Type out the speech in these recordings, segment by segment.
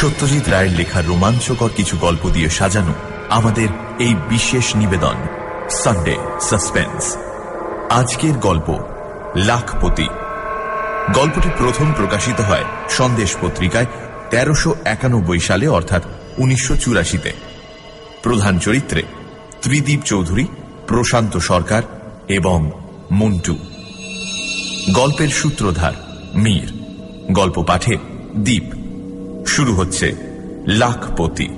সত্যজিৎ রায়ের লেখা রোমাঞ্চকর কিছু গল্প দিয়ে সাজানো আমাদের এই বিশেষ নিবেদন সানডে সাসপেন্স আজকের গল্প, লাখপতি। গল্পটি প্রথম প্রকাশিত হয় সন্দেশ পত্রিকায় তেরোশো একানব্বই সালে, অর্থাৎ উনিশশো চুরাশিতে। প্রধান চরিত্রে ত্রিদীপ চৌধুরী, প্রশান্ত সরকার এবং মন্টু। গল্পের সূত্রধার মীর। গল্প পাঠে দ্বীপ শুরু হচ্ছে লাখপতি।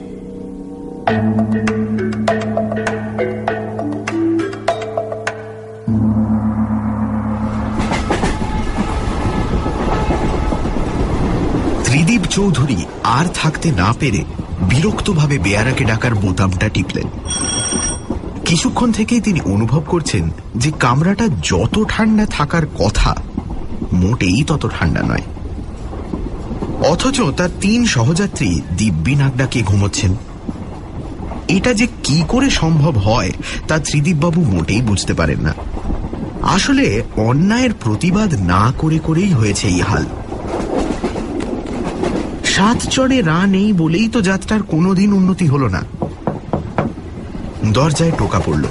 ত্রিদীপ চৌধুরী আর থাকতে না পেরে বিরক্তভাবে বেয়ারাকে ডাকার বোতামটা টিপলেন। কিছুক্ষণ থেকেই তিনি অনুভব করছেন যে কামরাটা যত ঠান্ডা থাকার কথা, মোটেই তত ঠান্ডা নয়। অথচ তার তিন সহযাত্রী দিব্যি নাক ডাকিয়ে ঘুমোচ্ছেন। এটা যে কি করে সম্ভব হয় তা ত্রিদীপবাবু মোটেই বুঝতে পারেন না। আসলে অন্যায়ের প্রতিবাদ না করে করেই হয়েছে এই হাল। সাত চড়ে রা নেই বলেই তো যাত্রার কোনোদিন উন্নতি হলো না। দরজায় টোকা পড়ল।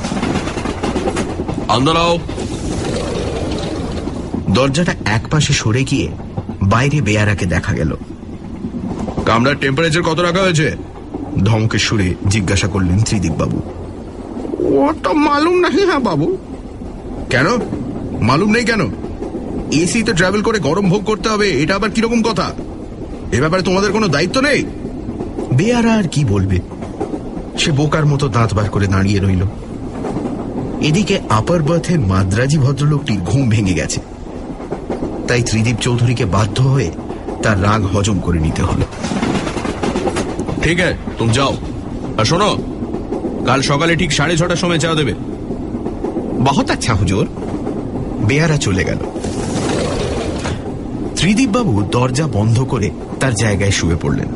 দরজাটা একপাশে সরে গিয়ে বাইরে বেয়ারাকে দেখা গেল। কামরার টেম্পারেচার কত রাখা হয়েছে? ধমকের সুরে জিজ্ঞাসা করলেন ত্রিদীপ বাবু ওটা মালুম নাহি হ্যাঁ বাবু। কেন? মালুম নেই কেন? এসিতে ট্রাভেল করে গরম ভোগ করতে হবে এটা আবার কীরকম কথা? এ ব্যাপারে তোমাদের কোনো দায়িত্ব নেই? বেয়ারা আর কি বলবে? সে বোকার মতো দাঁত বার করে দাঁড়িয়ে রইল। এদিকে আপার বাথের মাদ্রাজি ভদ্রলোকটির ঘুম ভেঙে গেছে। তাই ত্রিদীপ চৌধুরীকে বাধ্য হয়ে তার রাগ হজম করে নিতে হলো। ঠিক আছে তুমি যাও। আর শোনো কাল সকালে ঠিক সাড়ে ছটার সময় চা দেবে। বহুত আচ্ছা হুজুর। বেয়ারা চলে গেল। ত্রিদীপবাবু দরজা বন্ধ করে তার জায়গায় শুয়ে পড়লেন।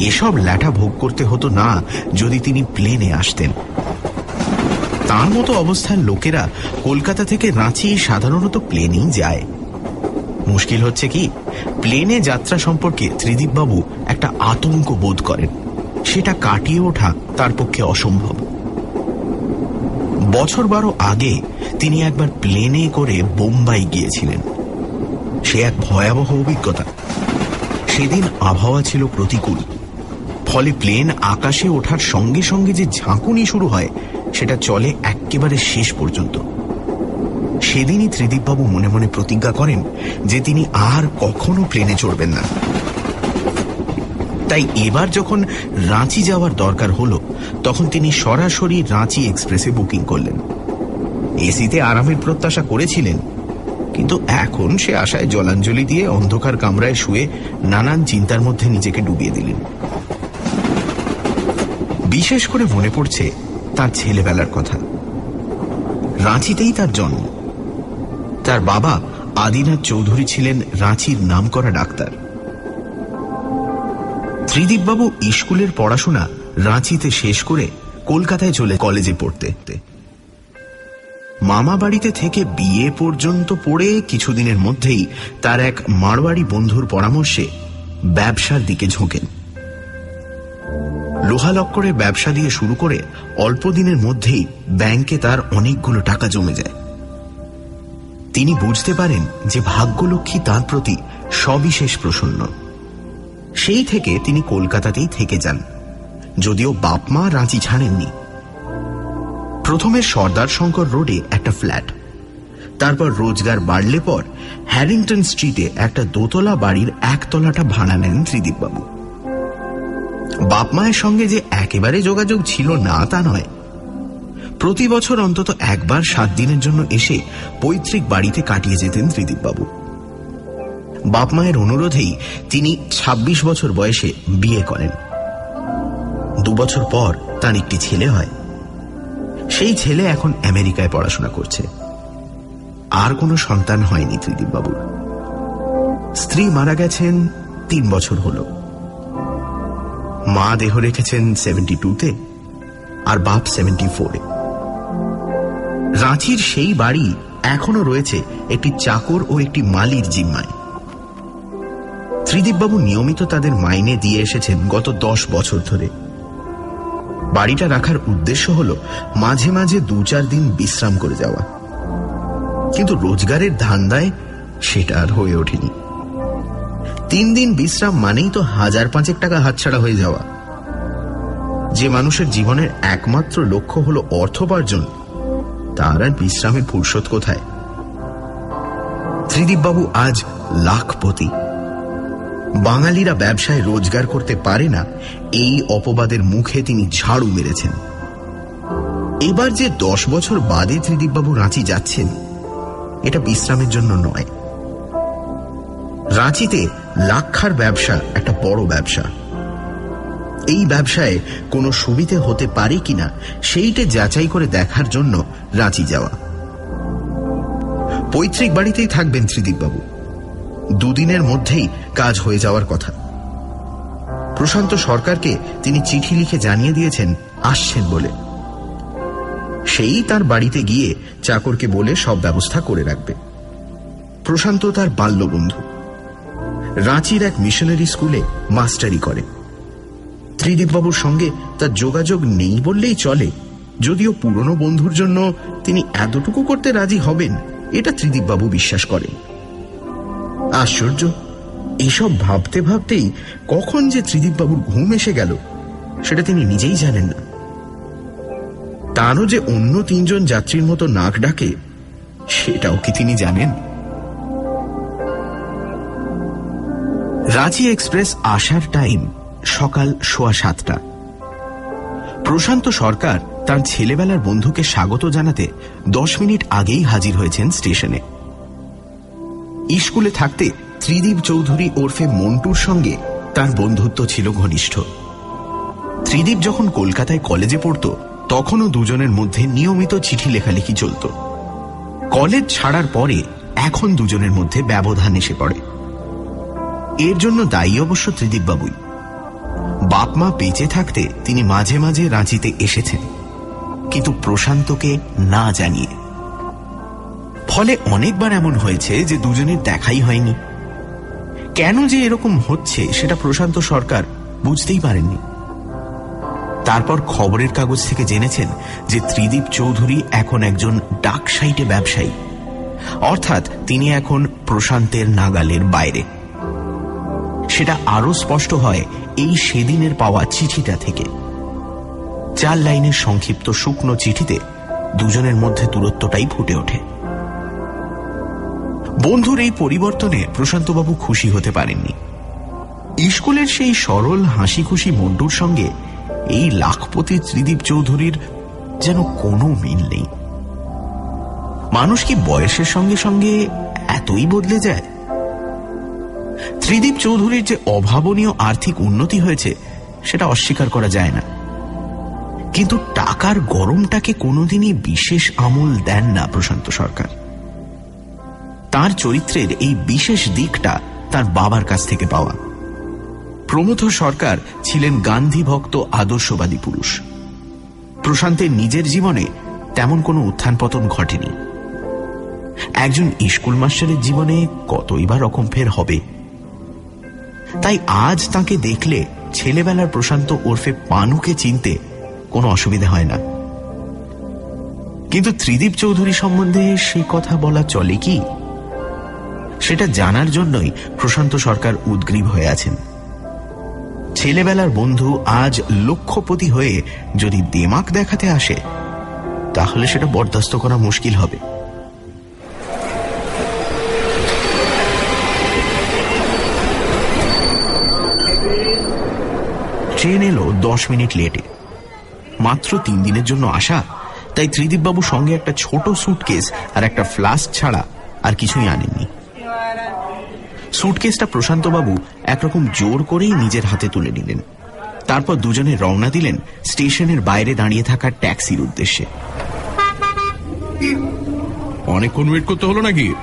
এসব ল্যাঠা ভোগ করতে হতো না যদি তিনি প্লেনে আসতেন। তার মতো অবস্থার লোকেরা কলকাতা থেকে রাঁচি সাধারণত প্লেনেই যায়। মুশকিল হচ্ছে কি? প্লেনে যাত্রা সম্পর্কে ত্রিদীপবাবু একটা আতঙ্ক বোধ করেন। সেটা কাটিয়ে ওঠা তার পক্ষে অসম্ভব। বছর বারো আগে তিনি একবার প্লেনে করে বোম্বাই গিয়েছিলেন। সে এক ভয়াবহ অভিজ্ঞতা। সেদিন আবহাওয়া ছিল প্রতিকূল। ফলে প্লেন আকাশে ওঠার সঙ্গে সঙ্গে যে ঝাঁকুনি শুরু হয়, সেটা চলে একেবারে শেষ পর্যন্ত। সেদিনই ত্রিদীপবাবু মনে মনে প্রতিজ্ঞা করেন যে তিনি আর কখনো প্লেনে চড়বেন না। তাই এবার যখন রাঁচি যাওয়ার দরকার হলো, তখন তিনি সরাসরি রাঁচি এক্সপ্রেসে বুকিং করলেন। এসিতে আরামের প্রত্যাশা করেছিলেন, কিন্তু এখন সে আশায় জলাঞ্জলি দিয়ে অন্ধকার কামরায় শুয়ে নানান চিন্তার মধ্যে নিজেকে ডুবিয়ে দিলেন। বিশেষ করে মনে পড়ছে তার ছেলেবেলার কথা। রাঁচিতেই তার জন্ম। তার বাবা আদিনাথ চৌধুরী ছিলেন রাঁচির নামকরা ডাক্তার। ত্রিদীপবাবু স্কুলের পড়াশোনা রাঁচিতে শেষ করে কলকাতায় চলে কলেজে পড়তে। মামা বাড়িতে থেকে বিয়ে পর্যন্ত পড়ে কিছুদিনের মধ্যেই তার এক মারবাড়ি বন্ধুর পরামর্শে ব্যবসার দিকে ঝোঁকেন। লোহা লক্করের ব্যবসা দিয়ে শুরু করে অল্প দিনের মধ্যেই ব্যাংকে তার অনেকগুলো টাকা জমে যায়। তিনি বুঝতে পারেন যে ভাগ্যলক্ষ্মী তাঁর প্রতি সবিশেষ প্রসন্ন। সেই থেকে তিনি কলকাতাতেই থেকে যান। যদিও বাপমা রাঁচি ছাড়েননি। প্রথমে সর্দার শঙ্কর রোডে একটা ফ্ল্যাট। তারপর রোজগার বাড়লে পর হ্যারিংটন স্ট্রিটে একটা দোতলা বাড়ির একতলাটা ভাড়া নেন ত্রিদীপবাবু। বাপ মায়ের সঙ্গে যে একেবারে যোগাযোগ ছিল না তা নয়। প্রতি বছর অন্তত একবার সাত দিনের জন্য এসে পৈতৃক বাড়িতে কাটিয়ে যেতেন ত্রিদীপবাবু। বাপ মায়ের অনুরোধেই তিনি ২৬ বছর বয়সে বিয়ে করেন। দু বছর পর তার একটি ছেলে হয়। সেই ছেলে এখন আমেরিকায় পড়াশোনা করছে। আর কোনো সন্তান হয়নি ত্রিদীপবাবুর। স্ত্রী মারা গেছেন তিন বছর হল। মা দেহ রেখেছেন সেভেন্টি টুতে আর বাপ সেভেন্টি ফোরে রাঁচির সেই বাড়ি এখনও রয়েছে একটি চাকর ও একটি মালির জিম্মায়। ত্রিদীপবাবু নিয়মিত তাদের মাইনে দিয়ে এসেছেন গত দশ বছর ধরে। বাড়িটা রাখার উদ্দেশ্য হল মাঝে মাঝে দু চার দিন বিশ্রাম করে যাওয়া। কিন্তু রোজগারের ধান্দায় সেটা আর হয়ে ওঠেনি। তিন দিন বিশ্রাম মানেই তো হাজার পাঁচেক টাকা হাতছাড়া হয়ে যাওয়া। যে মানুষের জীবনের একমাত্র লক্ষ্য হল অর্থোপার্জন তার আর বিশ্রামের ফুরসত কোথায়? ত্রিদীপবাবু আজ লাখপতি। বাঙালিরা ব্যবসায় রোজগার করতে পারে না, এই অপবাদের মুখে তিনি ঝাড়ু মেরেছেন। এবার যে দশ বছর বাদে ত্রিদীপবাবু রাঁচি যাচ্ছেন, এটা বিশ্রামের জন্য নয়। রাঁচিতে লাক্ষার ব্যবসা, একটা বড় ব্যবসা। এই ব্যবসায় কোনো সুবিধে হতে পারে কিনা সেইটে যাচাই করে দেখার জন্য রাঁচি যাওয়া। পৈতৃক বাড়িতেই থাকবেন ত্রিদীপবাবু দুদিনের মধ্যেই কাজ হয়ে যাওয়ার কথা। প্রশান্ত সরকারকে তিনি চিঠি লিখে জানিয়ে দিয়েছেন, আসছেন বলে। সেই তার বাড়িতে গিয়ে চাকরকে বলে সব ব্যবস্থা করে রাখবে। প্রশান্ত তার বাল্যবন্ধু। রাঁচির এক মিশনারি স্কুলে মাস্টারি করে। ত্রিদীপবাবুর সঙ্গে তার যোগাযোগ নেই বললেই চলে। যদিও পুরনো বন্ধুর জন্য তিনি এতটুকু করতে রাজি হবেন, এটা ত্রিদীপবাবু বিশ্বাস করেন। আশ্চর্য, এসব ভাবতে ভাবতেই কখন যে ত্রিদীপবাবুর ঘুম এসে গেল, সেটা তিনি নিজেই জানেন না। তারও যে অন্য তিনজন যাত্রীর মতো নাক ডাকে, সেটাও কি তিনি জানেন? রাঁচি এক্সপ্রেস আসার টাইম সকাল সোয়া সাতটা। প্রশান্ত সরকার তার ছেলেবেলার বন্ধুকে স্বাগত জানাতে দশ মিনিট আগেই হাজির হয়েছেন স্টেশনে। স্কুলে থাকতে ত্রিদীপ চৌধুরী ওরফে মন্টুর সঙ্গে তার বন্ধুত্ব ছিল ঘনিষ্ঠ। ত্রিদীপ যখন কলকাতায় কলেজে পড়ত, তখনও দুজনের মধ্যে নিয়মিত চিঠি লেখালেখি চলত। কলেজ ছাড়ার পরে এখন দুজনের মধ্যে ব্যবধান এসে পড়ে। এর জন্য দায়ী অবশ্য ত্রিদীপবাবুই। বাপ মা বেঁচে থাকতে তিনি মাঝে মাঝে রাঁচিতে এসেছেন। কিন্তু প্রশান্তকে না জানিয়ে। ফলে অনেকবার এমন হয়েছে যে দুজনের দেখাই হয়নি। কেন যে এরকম হচ্ছে সেটা প্রশান্ত সরকার বুঝতেই পারেননি। তারপর খবরের কাগজ থেকে জেনেছেন যে ত্রিদীপ চৌধুরী এখন একজন ডাক সাইটে ব্যবসায়ী। অর্থাৎ তিনি এখন প্রশান্তের নাগালের বাইরে। সেটা আরও স্পষ্ট হয় এই সেদিনের পাওয়া চিঠিটা থেকে। চার লাইনের সংক্ষিপ্ত শুকনো চিঠিতে দুজনের মধ্যে দূরত্বটাই ফুটে ওঠে। বন্ধুর এই পরিবর্তনে প্রশান্তবাবু খুশি হতে পারেননি। স্কুলের সেই সরল হাসি খুশি মন্টুর সঙ্গে এই লাখপতি ত্রিদীপ চৌধুরীর যেন কোনো মিল নেই। মানুষ কি বয়সের সঙ্গে সঙ্গে এতই বদলে যায়? ত্রিদীপ চৌধুরীর যে অভাবনীয় আর্থিক উন্নতি হয়েছে, সেটা অস্বীকার করা যায় না। কিন্তু টাকার গরমটাকে কোনোদিনই বিশেষ আমল দেন না প্রশান্ত সরকার। তার চরিত্রের এই বিশেষ দিকটা তার বাবার কাছ থেকে পাওয়া। প্রমথ সরকার ছিলেন গান্ধী ভক্ত, আদর্শবাদী পুরুষ। প্রশান্তের নিজের জীবনে তেমন কোনো উত্থান পতন ঘটেনি। একজন স্কুল মাস্টারের জীবনে কতই বা রকম ফের হবে তাই আজ তাকে দেখলে ছেলেবেলার প্রশান্ত ওরফে পানুকে চিনতে কোনো অসুবিধা হয় না। কিন্তু ত্রিদীপ চৌধুরী সম্বন্ধে সে কথা বলা চলে কি? সেটা জানার জন্যই প্রশান্ত সরকার উদ্গ্রীব হয়ে আছেন। ছেলেবেলার বন্ধু আজ লক্ষ্যপতি হয়ে যদি দেমাক দেখাতে আসে, তাহলে সেটা বরদাস্ত করা মুশকিল হবে। ট্রেন এলো দশ মিনিট লেটে। মাত্র তিন দিনের জন্য আসা তাই ত্রিদীপবাবু সঙ্গে একটা ছোট সুটকেস আর একটা ফ্লাস্ক ছাড়া আর কিছুই আনেননি। সুটকেসটা প্রশান্তবাবু একরকম জোর করেই নিজের হাতে তুলে নিলেন। তারপর দুজনে রওনা দিলেন স্টেশনের বাইরে দাঁড়িয়ে থাকা ট্যাক্সির উদ্দেশ্যে। অনেকক্ষণ ওয়েট করতে হলো নাকি?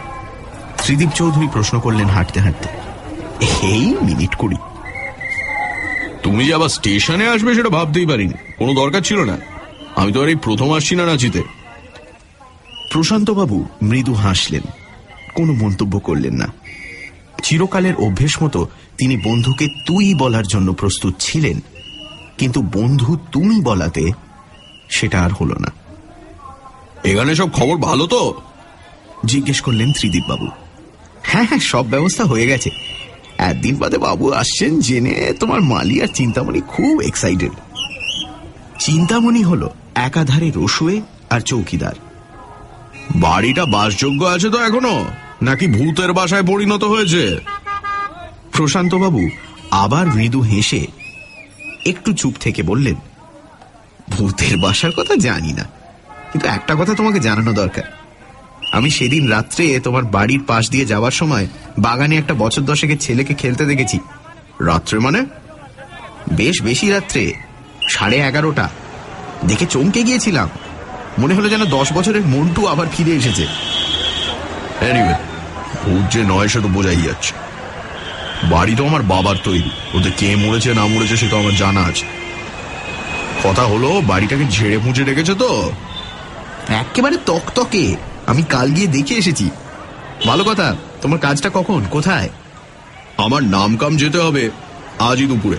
ত্রিদীপ চৌধুরী প্রশ্ন করলেন হাঁটতে হাঁটতে। এই মিনিট কুড়ি। তুমি যে আবার স্টেশনে আসবে সেটা ভাবতেই পারিনি। কোনো দরকার ছিল না। আমি তো আর এই প্রথম আসছি না রাঁচিতে প্রশান্তবাবু মৃদু হাসলেন। কোনো মন্তব্য করলেন না। চিরকালের অভ্যেস মতো তিনি বন্ধুকে তুই বলার জন্য প্রস্তুত ছিলেন কিন্তু বন্ধু তুমি বলাতে সেটা আর হল না। এখানে সব খবর ভালো তো? জিজ্ঞেস করলেন ত্রিদীপবাবু হ্যাঁ হ্যাঁ সব ব্যবস্থা হয়ে গেছে। একদিন বাদে বাবু আসছেন জেনে তোমার মালি আর চিন্তামণি খুব এক্সাইটেড চিন্তামণি হলো একাধারে রসুয়ে আর চৌকিদার। বাড়িটা বাসযোগ্য আছে তো এখনও? নাকি ভূতের বাসায় পরিণত হয়েছে? প্রশান্তবাবু আবার মৃদু হেসে একটু চুপ থেকে বললেন ভূতের বাসার কথা জানি না কিন্তু একটা কথা তোমাকে জানানো দরকার। আমি সেদিন রাত্রে তোমার বাড়ির পাশ দিয়ে যাওয়ার সময় বাগানে একটা বছর দশেকের ছেলেকে খেলতে দেখেছি। রাত্রে মানে? বেশ বেশি রাত্রে, সাড়ে এগারোটা। দেখে চমকে গিয়েছিলাম। মনে হলো যেন দশ বছরের মন্টু আবার ফিরে এসেছে। যে নয় সে তো বোঝাই যাচ্ছে। বাড়ি তো আমার বাবার তৈরি। ওদের কে মরেছে, না মরেছে, সে তো আমার জানা আছে। কথা হলো, বাড়িটাকে ঝেড়ে মুছে রেখেছে তো? একেবারে তকতকে। আমি কাল গিয়ে দেখে এসেছি। ভালো কথা তোমার কাজটা কখন? কোথায়? আমার নাম কাম যেতে হবে আজই দুপুরে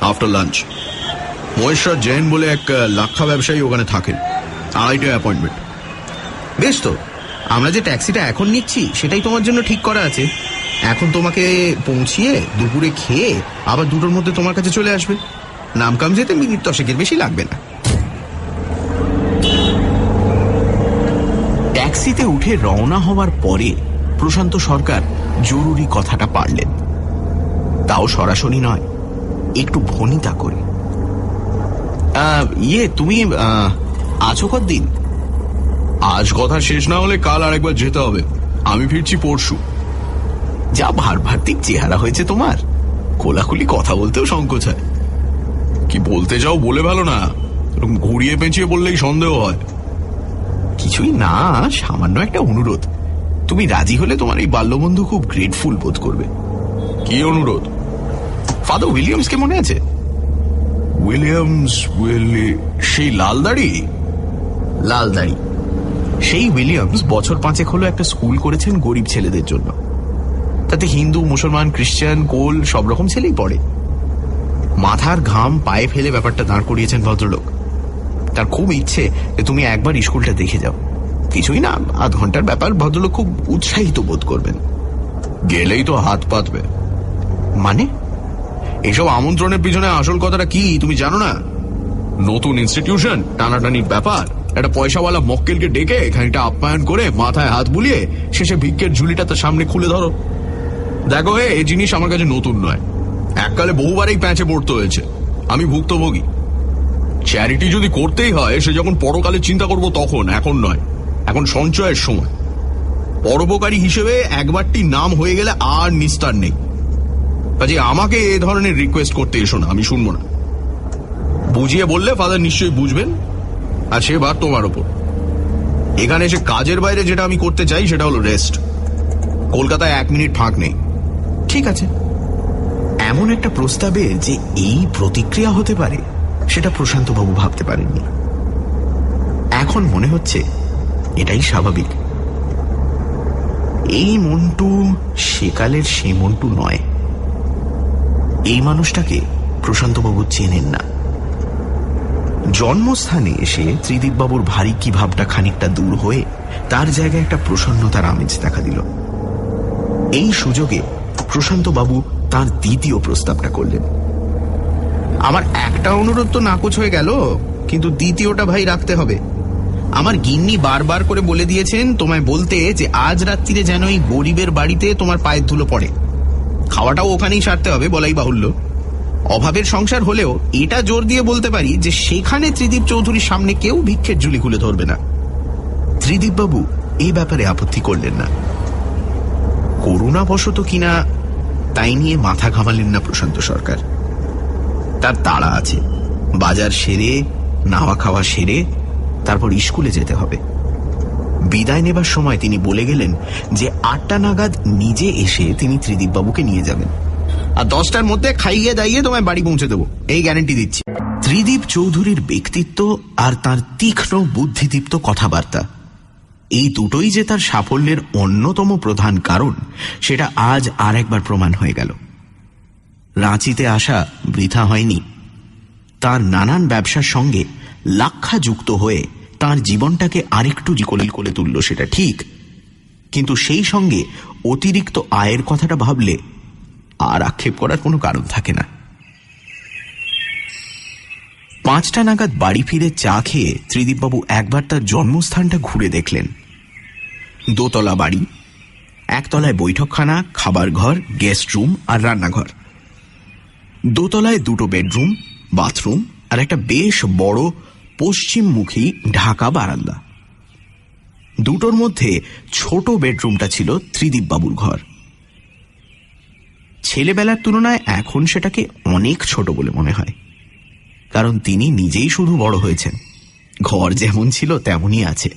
আফটার লাঞ্চ মহেশ্বর জৈন বলে এক লাক্ষা ব্যবসায়ী ওখানে থাকেন। আড়াইটা অ্যাপয়েন্টমেন্ট বেশ তো আমরা যে ট্যাক্সিটা এখন নিচ্ছি সেটাই তোমার জন্য ঠিক করা আছে। এখন তোমাকে পৌঁছিয়ে দুপুরে খেয়ে আবার দুটোর মধ্যে তোমার কাছে চলে আসবে। নামকাম যেতে মিনিট দশেকের বেশি লাগবে না। ট্যাক্সিতে উঠে রওনা হওয়ার পরে প্রশান্ত সরকার জরুরি কথাটা পারলেন। তাও সরাসরি নয় একটু ভনিতা করে। ইয়ে তুমি আছো কতদিন? আজ কথা শেষ না হলে কাল আরেকবার যেতে হবে। আমি ফিরছি পরশু। যা ভারভার্তিক চেহারা হয়েছে তোমার। কোলাকুলি কথা বলতেও সংকোচ হয়। কি বলতে চাও বলে ভালো না। ঘুরিয়ে পেঁচিয়ে বললেই সন্দেহ হয়। কিছুই না সামান্য একটা অনুরোধ। তুমি রাজি হলে তোমার এই বাল্যবন্ধু খুব গ্রেটফুল বোধ করবে। কি অনুরোধ? ফাদার উইলিয়ামসকে মনে আছে? উইলিয়ামস উইলি সেই লাল দাড়ি লাল দাড়ি সেই উইলিয়ামস বছর পাঁচেক হলো একটা স্কুল করেছেন গরিব ছেলেদের জন্য। তাতে হিন্দু মুসলমান খ্রিস্টান কোল সব রকম ছেলেই পড়ে। মাথার ঘাম পায়ে ফেলে ব্যাপারটা দাঁড় করিয়েছেন ভদ্রলোক। তার খুব ইচ্ছে যে তুমি একবার স্কুলটা দেখে যাও। কিছুই না, আধ ঘণ্টার ব্যাপার, ভদ্রলোক খুব উৎসাহিত বোধ করবেন। গেলেই তো হাত পাতবে। মানে? এসব আমন্ত্রণের পিছনে আসল কথাটা কি, তুমি জানো না? নতুন ইনস্টিটিউশন টানাটানির ব্যাপার। একটা পয়সাওয়ালা মক্কেলকে ডেকে খানিকটা আপ্যায়ন করে মাথায় হাত বুলিয়ে শেষে ভিক্ষের ঝুলিটা তার সামনে খুলে ধরো। দেখো এই জিনিস আমার কাছে নতুন নয়। এককালে বহুবারই প্যাঁচে পড়তে হয়েছে। আমি ভুক্তভোগী। চ্যারিটি যদি করতেই হয়, সে যখন পরকালে চিন্তা করব তখন, এখন নয়। এখন সঞ্চয়ের সময়। পরোপকারী হিসেবে একবারটি নাম হয়ে গেলে আর নিস্তার নেই। কাজে আমাকে এ ধরনের রিকোয়েস্ট করতে এসো না, আমি শুনব না। বুঝিয়ে বললে ফাদার নিশ্চয়ই বুঝবেন। আর সে বার তোমার ওপর। এখানে এসে কাজের বাইরে যেটা আমি করতে চাই, সেটা হলো রেস্ট কলকাতায় এক মিনিট ফাঁক নেই। ঠিক আছে। এমন একটা প্রস্তাবে যে এই প্রতিক্রিয়া হতে পারে সেটা প্রশান্তবাবু ভাবতে পারেননি। এখন মনে হচ্ছে এটাই স্বাভাবিক। এই মন্টু সেকালের সে মন্টু নয়। এই মানুষটাকে প্রশান্তবাবু চেনেন না। জন্মস্থানে এসে ত্রিদীপবাবুর ভারী কি ভাবটা খানিকটা দূর হয়ে তার জায়গায় একটা প্রসন্নতার আমেজ দেখা দিল। এই সুযোগে প্রশান্তবাবু তার দ্বিতীয় প্রস্তাবটা করলেন। আমার একটা অনুরোধ তো নাকচ হয়ে গেল, কিন্তু দ্বিতীয়টা ভাই রাখতে হবে। আমার গিন্নি বারবার করে বলে দিয়েছেন তোমায় বলতে যে আজ রাত্রিরে যেন এই গরিবের বাড়িতে তোমার পায়ের ধুলো পড়ে। খাওয়াটাও ওখানেই সারতে হবে, বলাই বাহুল্য। অভাবের সংসার হলেও এটা জোর দিয়ে বলতে পারি যে সেখানে ত্রিদীপ চৌধুরীর সামনে কেউ ভিক্ষের ঝুলি খুলে ধরবে না। ত্রিদীপবাবু, এই ব্যাপারে আপত্তি করলেন না। করুণাবশত কিনা তাই নিয়ে মাথা ঘামালেন না প্রশান্ত সরকার। তার তাড়া আছে। বাজার সেরে, নাওয়া খাওয়া সেরে, তারপর স্কুলে যেতে হবে। বিদায় নেবার সময় তিনি বলে গেলেন যে আটটা নাগাদ নিজে এসে তিনি ত্রিদীপবাবুকে নিয়ে যাবেন। আর দশটার মধ্যে খাইয়ে দাইয়ে তোমায় বাড়ি পৌঁছে দেবো। এই গ্যারেন্টি দিচ্ছি। ত্রিদীপ চৌধুরীর ব্যক্তিত্ব আর তার তীক্ষ্ণ বুদ্ধিদীপ্ত কথাবার্তা। এই দুটোই যে তার সাফল্যের অন্যতম প্রধান কারণ, সেটা আজ আর একবার প্রমাণ হয়ে গেল। রাঁচিতে আসা বৃথা হয়নি। তার নানান ব্যবসার সঙ্গে লাক্ষা যুক্ত হয়ে তার জীবনটাকে আরেকটু জিকলিল করে তুলল সেটা ঠিক। কিন্তু সেই সঙ্গে অতিরিক্ত আয়ের কথাটা ভাবলে আর আক্ষেপ করার কোনো কারণ থাকে না। পাঁচটা নাগাদ বাড়ি ফিরে চা খেয়ে ত্রিদীপবাবু একবার তার জন্মস্থানটা ঘুরে দেখলেন। দোতলা বাড়ি, একতলায় বৈঠকখানা, খাবার ঘর, গেস্ট রুম আর রান্নাঘর। দোতলায় দুটো বেডরুম, বাথরুম আর একটা বেশ বড় পশ্চিমমুখী ঢাকা বারান্দা। দুটোর মধ্যে ছোট বেডরুমটা ছিল ত্রিদীপবাবুর ঘর। ছেলেবেলার তুলনায় এখন সেটাকে অনেক ছোট বলে মনে হয়। কারণ তিনি নিজেই শুধু বড় হয়েছেন। ঘর যেমন ছিল তেমনই আছে।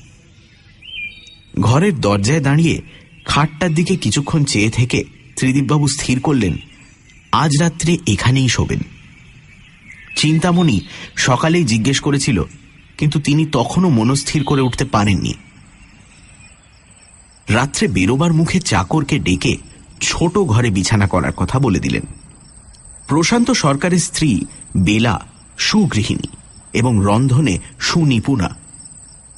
ঘরের দরজায় দাঁড়িয়ে খাটটার দিকে কিছুক্ষণ চেয়ে থেকে ত্রিদীপবাবু স্থির করলেন আজ রাত্রে এখানেই শোবেন। চিন্তামণি সকালেই জিজ্ঞেস করেছিল, কিন্তু তিনি তখনও মনস্থির করে উঠতে পারেননি। রাত্রে বেরোবার মুখে চাকরকে ডেকে ছোট ঘরে বিছানা করার কথা বলে দিলেন। প্রশান্ত সরকারের স্ত্রী বেলা সুগৃহিণী এবং রন্ধনে সুনিপুণা।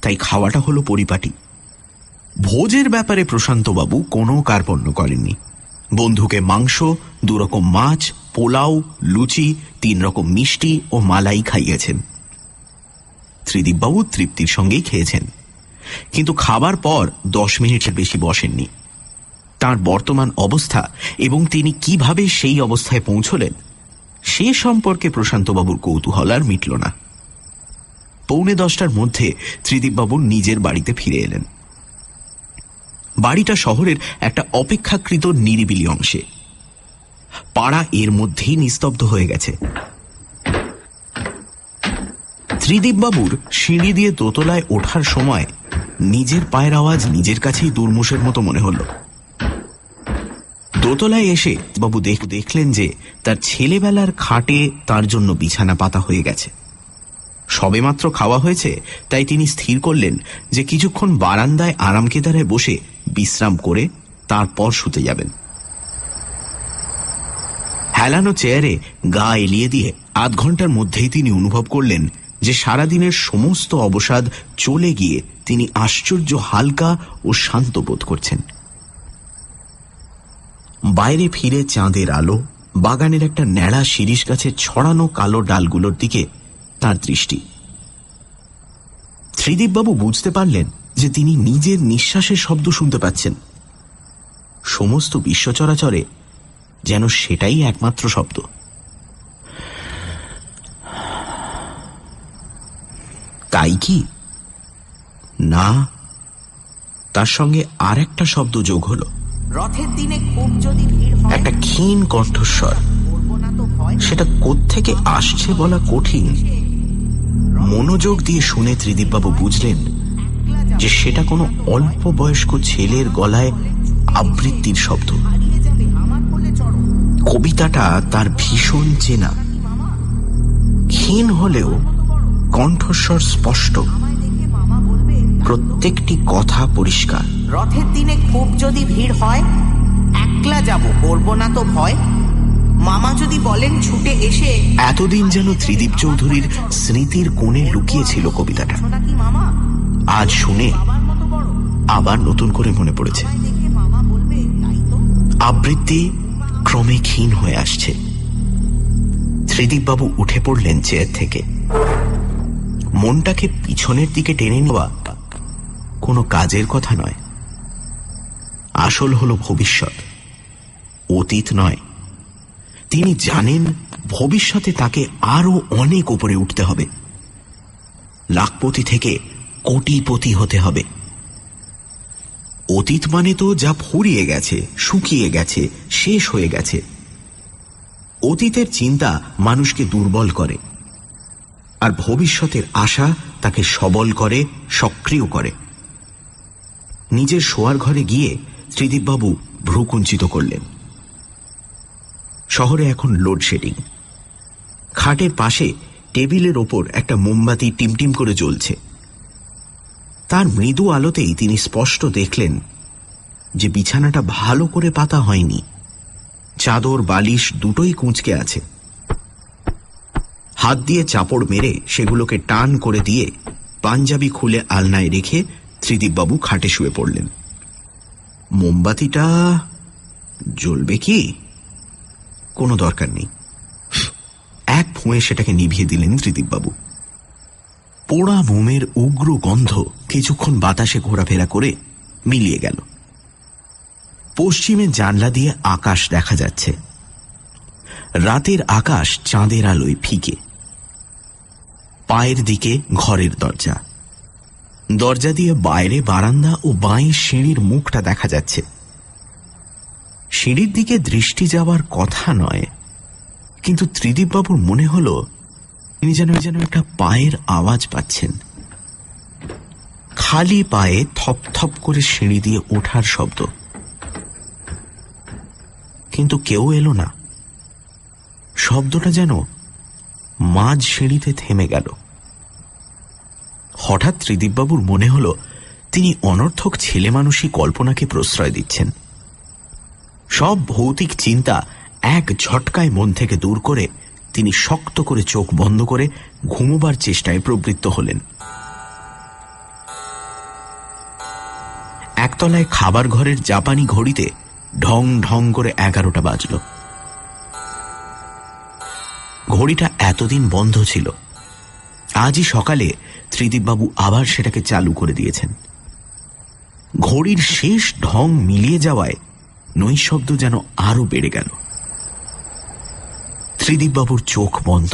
তাই খাওয়াটা হলো পরিপাটি। ভোজের ব্যাপারে প্রশান্তবাবু কোনো কার্পণ্য করেননি। বন্ধুকে মাংস দুরকম মাছ, পোলাও, লুচি, তিন রকম মিষ্টি ও মালাই খাইয়েছেন। ত্রিদীপবাবু তৃপ্তির সঙ্গেই খেয়েছেন। কিন্তু খাবার পর দশ মিনিটের বেশি বসেননি। তার বর্তমান অবস্থা এবং তিনি কীভাবে সেই অবস্থায় পৌঁছলেন, সে সম্পর্কে প্রশান্তবাবুর কৌতূহল আর মিটল না। পৌনে দশটার মধ্যে ত্রিদীপবাবু নিজের বাড়িতে ফিরে এলেন। বাড়িটা শহরের একটা অপেক্ষাকৃত নিরিবিলি অংশে। পাড়া এর মধ্যেই নিস্তব্ধ হয়ে গেছে। ত্রিদীপবাবুর সিঁড়ি দিয়ে দোতলায় ওঠার সময় নিজের পায়ের আওয়াজ নিজের কাছেই দুর্মুষের মতো মনে হল। দোতলায় এসে বাবু দেখ দেখলেন যে তার ছেলেবেলার খাটে তার জন্য বিছানা পাতা হয়ে গেছে। সবেমাত্র খাওয়া হয়েছে, তাই তিনি স্থির করলেন যে কিছুক্ষণ বারান্দায় আরাম কেদারায় বসে বিশ্রাম করে তারপর শুতে যাবেন। হেলানো চেয়ারে গা এলিয়ে দিয়ে আধ ঘণ্টার মধ্যেই তিনি অনুভব করলেন যে সারাদিনের সমস্ত অবসাদ চলে গিয়ে তিনি আশ্চর্য হালকা ও শান্ত বোধ করছেন। বাইরে ফিরে চাঁদের আলো, বাগানের একটা ন্যাড়া শিরিষ গাছের ছড়ানো কালো ডালগুলোর দিকে তার দৃষ্টি। ত্রিদীপবাবু বুঝতে পারলেন যে তিনি নিজের নিঃশ্বাসের শব্দ শুনতে পাচ্ছেন। সমস্ত বিশ্ব চরাচরে যেন সেটাই একমাত্র শব্দ। তাই কি? না। তার সঙ্গে আর একটা শব্দ যোগ হলো। রথের দিনে খুব যদি ভিড় হয় একটা ক্ষীণ কণ্ঠস্বর। সেটা কোত্থেকে আসছে বলা কঠিন। মনোযোগ দিয়ে শুনে ত্রিদীপবাবু বুঝলেন যে সেটা কোনো অল্প বয়স্ক ছেলের গলায় আবৃত্তির শব্দ। কবিতাটা তার ভীষণ চেনা। ক্ষীণ হলেও কণ্ঠস্বর স্পষ্ট। প্রত্যেকটি কথা পরিষ্কার। রথের দিনে খুব যদি ভিড় হয় একলা যাব করব না তো ভয়। মামা যদি বলেন ছুটে এসে এতদিন যেন ত্রিদীপ চৌধুরীর স্মৃতির কোণে লুকিয়েছিল কবিতাটা। "শোনা কি মামা আজ শুনে আবার নতুন করে মনে পড়েছে। আবৃত্তি ক্রমে ক্ষীণ হয়ে আসছে। ত্রিদীপবাবু উঠে পড়লেন চেয়ার থেকে। মনটাকে পিছনের দিকে টেনে নেওয়া কোনো কাজের কথা নয়। আসল হলো ভবিষ্যৎ, অতীত নয়। তিনি জানেন ভবিষ্যতে তাকে আরও অনেক উপরে উঠতে হবে। লাখপতি থেকে কোটিপতি হতে হবে। অতীত মানে তো যা ফুরিয়ে গেছে, শুকিয়ে গেছে, শেষ হয়ে গেছে। অতীতের চিন্তা মানুষকে দুর্বল করে, আর ভবিষ্যতের আশা তাকে সবল করে, সক্রিয় করে। নিজের শোয়ার ঘরে গিয়ে ত্রিদীপবাবু ভ্রুকুঞ্চিত করলেন। শহরে এখন লোডশেডিং। খাটের পাশে টেবিলের ওপর একটা মোমবাতি টিমটিম করে জ্বলছে। তার মৃদু আলোতেই তিনি স্পষ্ট দেখলেন যে বিছানাটা ভালো করে পাতা হয়নি। চাদর, বালিশ দুটোই কুঁচকে আছে। হাত দিয়ে চাপড় মেরে সেগুলোকে টান করে দিয়ে পাঞ্জাবি খুলে আলনায় রেখে ত্রিদীপবাবু খাটে শুয়ে পড়লেন। মোমবাতিটা জ্বলবে কি? কোনো দরকার নেই। এক ফুঁয়ে সেটাকে নিভিয়ে দিলেন ত্রিদীপবাবু পোড়া মোমের উগ্র গন্ধ কিছুক্ষণ বাতাসে ঘোরাফেরা করে মিলিয়ে গেল। পশ্চিমে জানলা দিয়ে আকাশ দেখা যাচ্ছে। রাতের আকাশ চাঁদের আলোয় ফিকে। পায়ের দিকে ঘরের দরজা। দরজা দিয়ে বাইরে বারান্দা ও বাঁয়ের সিঁড়ির মুখটা দেখা যাচ্ছে। সিঁড়ির দিকে দৃষ্টি যাওয়ার কথা নয়, কিন্তু ত্রিদীপবাবুর মনে হল তিনি যেন যেন একটা পায়ের আওয়াজ পাচ্ছেন। খালি পায়ে থপথপ করে সিঁড়ি দিয়ে ওঠার শব্দ। কিন্তু কেউ এলো না। শব্দটা যেন মাঝ সিঁড়িতে থেমে গেল। হঠাৎ ত্রিদীপবাবুর মনে হল, তিনি অনর্থক ছেলে মানুষই কল্পনাকে প্রশ্রয় দিচ্ছেন। সব ভৌতিক চিন্তা এক ঝটকায় মন থেকে দূর করে তিনি শক্ত করে চোখ বন্ধ করে ঘুমোবার চেষ্টায় প্রবৃত্ত হলেন। একতলায় খাবার ঘরের জাপানি ঘড়িতে ঢং ঢং করে এগারোটা বাজল। ঘড়িটা এতদিন বন্ধ ছিল। আজই সকালে ত্রিদীপবাবু আবার সেটাকে চালু করে দিয়েছেন। ঘড়ির শেষ ঢং মিলিয়ে যাওয়ায় নৈশব্দ যেন আরও বেড়ে গেল। ত্রিদীপবাবুর চোখ বন্ধ,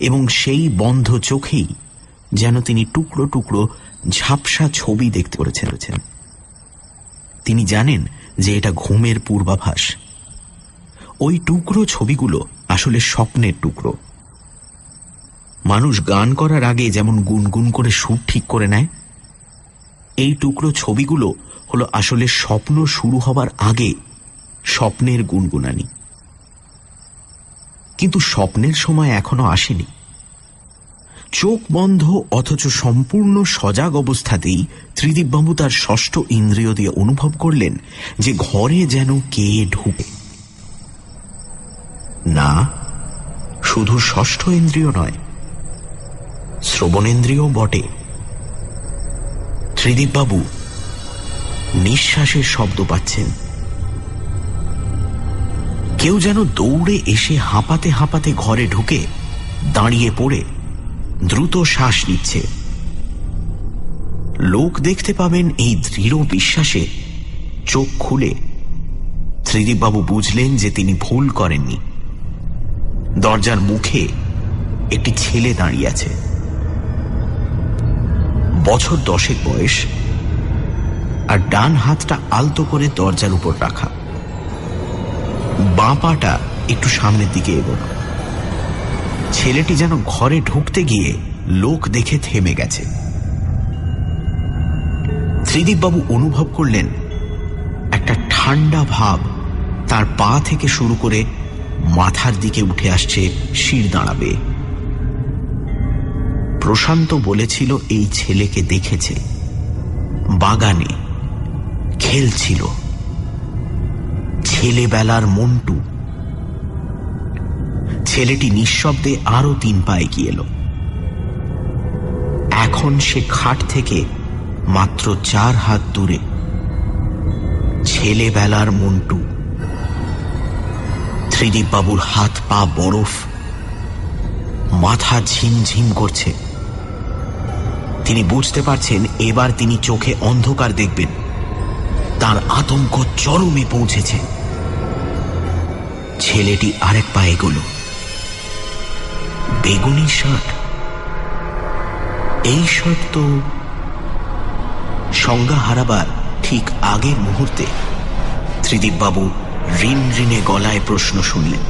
এবং সেই বন্ধ চোখেই যেন তিনি টুকরো টুকরো ঝাপসা ছবি দেখতে পেরেছেন তিনি জানেন যে এটা ঘুমের পূর্বাভাস। ওই টুকরো ছবিগুলো আসলে স্বপ্নের টুকরো। মানুষ গান করার আগে যেমন গুনগুন করে সুর ঠিক করে নেয়, এই টুকরো ছবিগুলো হলো আসলে স্বপ্ন শুরু হবার আগে স্বপ্নের গুনগুনানি। কিন্তু স্বপ্নের সময় এখনও আসেনি। চোখ বন্ধ অথচ সম্পূর্ণ সজাগ অবস্থাতেই ত্রিদীপবাবু তার ষষ্ঠ ইন্দ্রিয় দিয়ে অনুভব করলেন যে ঘরে যেন কে ঢুকে। না, শুধু ষষ্ঠ ইন্দ্রিয় নয় শ্রবণেন্দ্রিয় বটে। ত্রিদীপবাবু নিঃশ্বাসের শব্দ পাচ্ছেন। কেউ যেন দৌড়ে এসে হাঁপাতে হাঁপাতে ঘরে ঢুকে দাঁড়িয়ে পড়ে দ্রুত শ্বাস নিচ্ছে। লোক দেখতে পাবেন এই দৃঢ় বিশ্বাসে চোখ খুলে। ত্রিদীপবাবু বুঝলেন যে তিনি ভুল করেননি। দরজার মুখে একটি ছেলে দাঁড়িয়ে আছে। বছর দশেক বয়স, আর ডান হাতটা আলতো করে দরজার উপর রাখা। বাঁ পাটা একটু সামনের দিকে এগোনো ছেলেটি যেন ঘরে ঢুকতে গিয়ে লোক দেখে থেমে গেছে। ত্রিদীপবাবু অনুভব করলেন, একটা ঠান্ডা ভাব তার পা থেকে শুরু করে মাথার দিকে উঠে আসছে শির দাঁড়াবে। প্রশান্ত বলেছিল, এই ছেলেকে দেখেছে। বাগানে খেলছিল। ছেলেবেলার মন্টু। ছেলেটি নিঃশব্দে আরও তিন পায়ে গিয়ে এলো। এখন সে খাট থেকে মাত্র চার হাত দূরে ছেলেবেলার মন্টু। ত্রিদীপবাবুর হাত পা বরফ, মাথা ঝিমঝিম করছে। তিনি বুঝতে পারছেন এবার তিনি চোখে অন্ধকার দেখবেন। তার আতঙ্ক চরমে পৌঁছেছে। ছেলেটি আরেক পায়ে এগোলো বেগুনি শার্ট এই শার্ট তো সংজ্ঞা হারাবার ঠিক আগের মুহূর্তে। ত্রিদীপবাবু ঋণ ঋণে গলায় প্রশ্ন শুনলেন।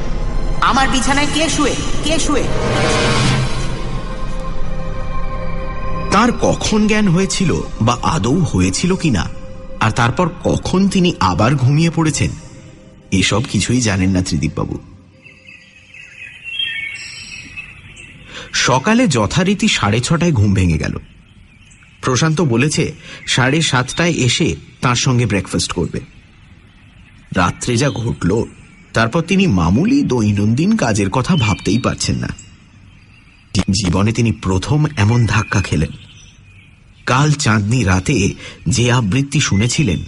আমার বিছানায় কে শুয়ে? কে শুয়ে? তার কখন জ্ঞান হয়েছিল বা আদৌ হয়েছিল কিনা আর তারপর কখন তিনি আবার ঘুমিয়ে পড়েছেন এসব কিছুই জানেন না ত্রিদীপবাবু। সকালে যথারীতি সাড়ে ছটায় ঘুম ভেঙে গেল। প্রশান্ত বলেছে, সাড়ে সাতটায় এসে তার সঙ্গে ব্রেকফাস্ট করবে। রাত্রে যা ঘটল, তারপর তিনি মামুলি দৈনন্দিন কাজের কথা ভাবতেই পারছেন না। জীবনে তিনি প্রথম এমন ধাক্কা খেলেন। কাল চাঁদনি রাতে যে আবৃত্তি শুনেছিলেন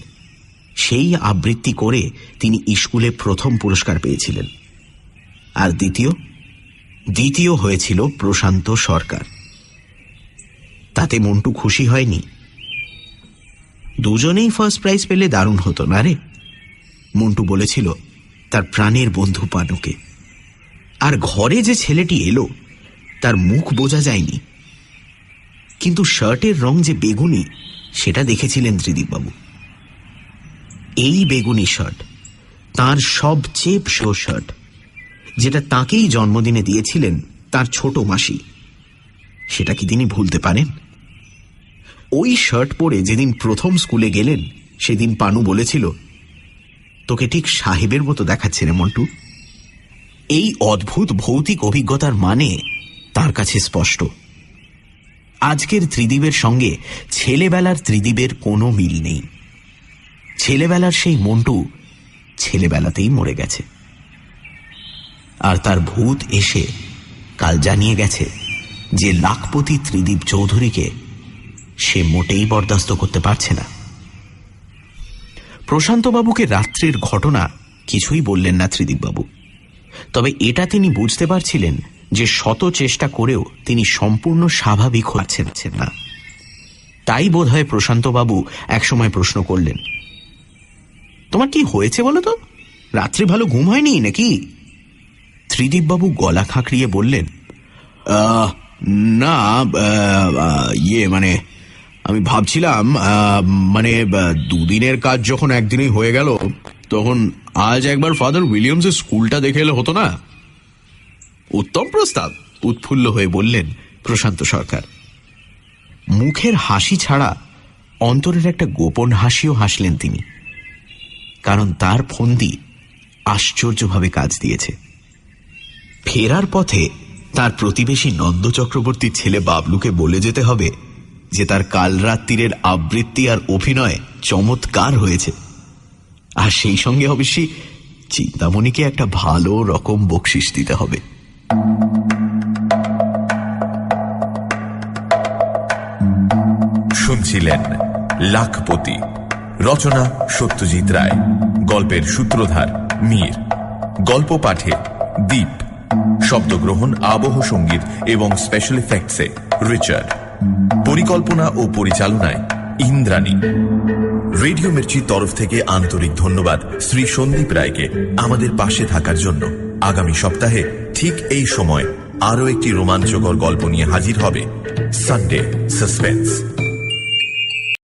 সেই আবৃত্তি করে তিনি স্কুলে প্রথম পুরস্কার পেয়েছিলেন। আর দ্বিতীয়? দ্বিতীয় হয়েছিল প্রশান্ত সরকার। তাতে মন্টু খুশি হয়নি। দুজনেই ফার্স্ট প্রাইজ পেলে দারুণ হতো, না রে? মন্টু বলেছিল, তার প্রাণের বন্ধু পানুকে। আর ঘরে যে ছেলেটি এলো, তার মুখ বোঝা যায়নি। কিন্তু শার্টের রং যে বেগুনি, সেটা দেখেছিলেন ত্রিদীপবাবু। এই বেগুনি শার্ট তার সবচেয়ে প্রিয় শার্ট যেটা তাকেই জন্মদিনে দিয়েছিলেন তার ছোট মাসি। সেটা কি তিনি ভুলতে পারেন? ওই শার্ট পরে যেদিন প্রথম স্কুলে গেলেন, সেদিন পানু বলেছিল, তোকে ঠিক সাহেবের মতো দেখাচ্ছে রে মন্টু। এই অদ্ভুত ভৌতিক অভিজ্ঞতার মানে তার কাছে স্পষ্ট। আজকের ত্রিদীপের সঙ্গে ছেলেবেলার ত্রিদীপের কোনো মিল নেই। ছেলেবেলার সেই মন্টু ছেলেবেলাতেই মরে গেছে। আর তার ভূত এসে কাল জানিয়ে গেছে যে লাখপতি ত্রিদীপ চৌধুরীকে সে মোটেই বরদাস্ত করতে পারছে না। প্রশান্তবাবুকে রাত্রির ঘটনা কিছুই বললেন না ত্রিদীপবাবু। তবে এটা তিনি বুঝতে পারছিলেন যে শত চেষ্টা করেও তিনি সম্পূর্ণ স্বাভাবিক হচ্ছেন না। তাই বোধহয় প্রশান্তবাবু একসময় প্রশ্ন করলেন তোমার কি হয়েছে বলো তো? রাত্রি ভালো ঘুম হয়নি নাকি? ত্রিদীপবাবু গলা খাঁকড়িয়ে বললেন "আহ, না ইয়ে মানে আমি ভাবছিলাম মানে দুদিনের কাজ যখন একদিনেই হয়ে গেল তখন আজ একবার ফাদার উইলিয়ামসের স্কুলটা দেখে এলে হতো না? উত্তম প্রস্তাব উৎফুল্ল হয়ে বললেন প্রশান্ত সরকার। মুখের হাসি ছাড়া অন্তরের একটা গোপন হাসিও হাসলেন তিনি। কারণ তার ফন্দি আশ্চর্যভাবে কাজ দিয়েছে। ফেরার পথে তার প্রতিবেশী নন্দ চক্রবর্তীর ছেলে বাবলুকে বলে যেতে হবে যে তার কাল রাত্রিরের আবৃত্তি আর অভিনয় চমৎকার হয়েছে। আর সেই সঙ্গে অবশ্যই চিন্তামণিকে একটা ভালো রকম বকশিস দিতে হবে। শুনছিলেন লাখপতি। রচনা সত্যজিৎ রায়। গল্পের সূত্রধার মীর। গল্প পাঠে দ্বীপ শব্দগ্রহণ আবহ সংগীত এবং স্পেশাল এফেক্টসে রিচার্ড। পরিকল্পনা ও পরিচালনায় ইন্দ্রাণী। রেডিও মির্চির তরফ থেকে আন্তরিক ধন্যবাদ শ্রী সন্দীপ রায়কে আমাদের পাশে থাকার জন্য। আগামী সপ্তাহে ঠিক এই সময় আরও একটি রোমাঞ্চকর গল্প নিয়ে হাজির হবে সানডে সাসপেন্স